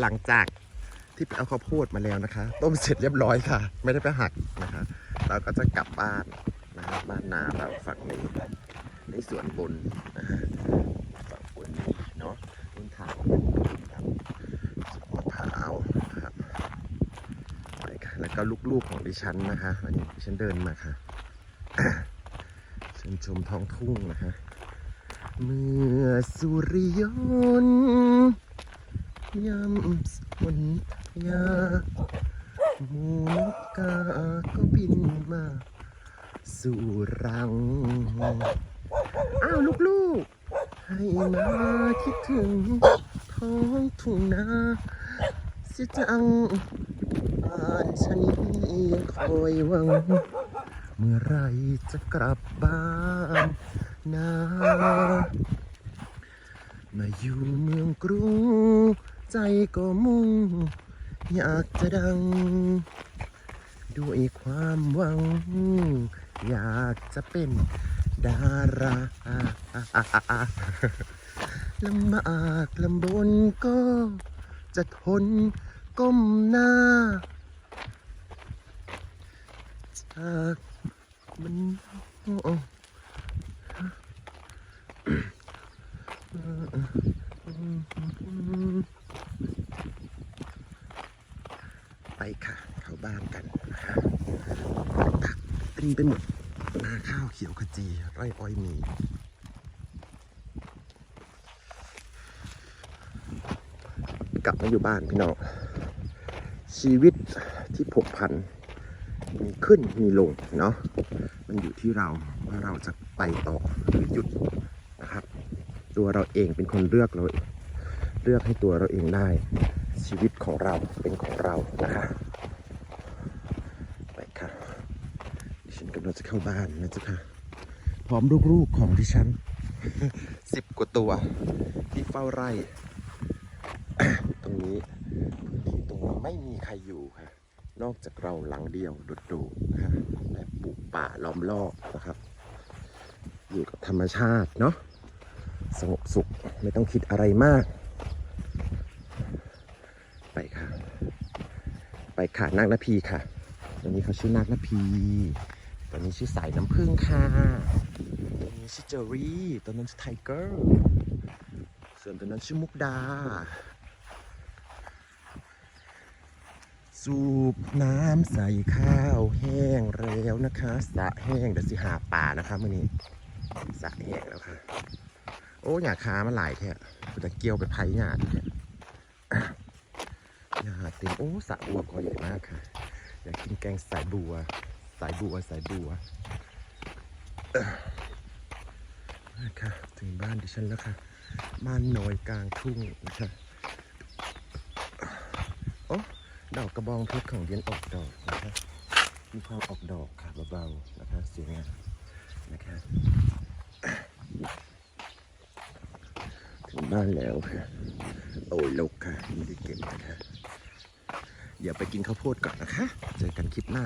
หลังจากที่ไปเอาข้าวโพดมาแล้วนะคะ ต้มเสร็จเรียบร้อยค่ะ ไม่ได้ไปหักนะคะ เราก็จะกลับบ้านนะฮะบ้านนาเราฝั่งนี้ในสวนบนนะฮะฝั่งบนนี้เนาะต้นทางครับสวนมะพร้าวครับไปค่ะแล้วก็ลูกๆของดิฉันนะคะวันนี้ดิฉันเดินมาค่ะชิญชมท้องทุ่งนะคะเมื่อสุริยนต์ ยำสนยาหมูนกกาก็บินมา สู่รัง อ้าวลูกๆ ให้มาคิดถึงท้องทุ่งนาเสิจังบ้านฉันนี้ยังคอยหวัง เมื่อไรจะกลับบ้านนามาอยู่เมืองกรุง ใจก็มุ่ง อยากจะดัง ด้วยความหวัง อยากจะเป็นดาราลำบากลำบนก็จะทนก้มหน้า จากมันโอ้ไป ค่ะ เข้าบ้านกันนะคะตักเต็มไปหมดนาข้าวเขียวขจีไร่อ้อยมีกลับมาอยู่บ้านพี่น้องชีวิตที่ผกผัน มีขึ้นมีลงเนาะมันอยู่ที่เราว่าเราจะไปต่อหรือหยุดนะครับ ตัวเราเองเป็นคนเลือกเราเลือกให้ตัวเราเองได้ ชีวิตของเราเป็นของเรานะคะไปค่ะดิฉันกำลังจะเข้าบ้านนะจ๊ะค่ะพร้อมลูกๆของดิฉันสิบกว่าตัวที่เฝ้าไร่ ตรงนี้พื้นที่ตรงนี้ไม่มีใครอยู่ค่ะ นอกจากเราหลังเดียวโดดๆนะฮะและปลูกป่าล้อมรอบนะครับ อยู่กับธรรมชาติเนาะสงบสุขไม่ต้องคิดอะไรมาก ไปค่ะ ไปค่ะนาคนาพีค่ะตัวนี้เขาชื่อนาคนาพีตัวนี้ชื่อสายน้ำผึ้งค่ะตัวนี้ชื่อเจอรี่ตัวนั้นชื่อไทเกอร์ส่วนตัวนั้นชื่อมุกดา สูบน้ำใส่ข้าวแห้งแล้วนะคะสะแห้งเดี๋ยวสิหาป่านะคะมื่อนี้สะแห้งแล้วค่ะ โอ้หยาคามันหลายแท้กูจะเกี่ยวไปไผ่หยาดแท้หยาด เต็มโอ้สะบัวกอใหญ่มากค่ะ อยากกินแกงสายบัว สายบัวสายบัวเอ้อนะคะถึงบ้านดิฉันแล้วค่ะ บ้านน้อยกลางทุ่งนะคะโอ้ดอกกระบองเพชรของเดียนออกดอกนะคะมีความออกดอกค่ะเบาๆนะคะสวยงามนะคะถึงบ้านแล้วค่ะ โอ้ยลกค่ะไม่ได้เก็บนะคะ เดี๋ยวไปกินข้าวโพดก่อนนะคะ เจอกันคลิปหน้า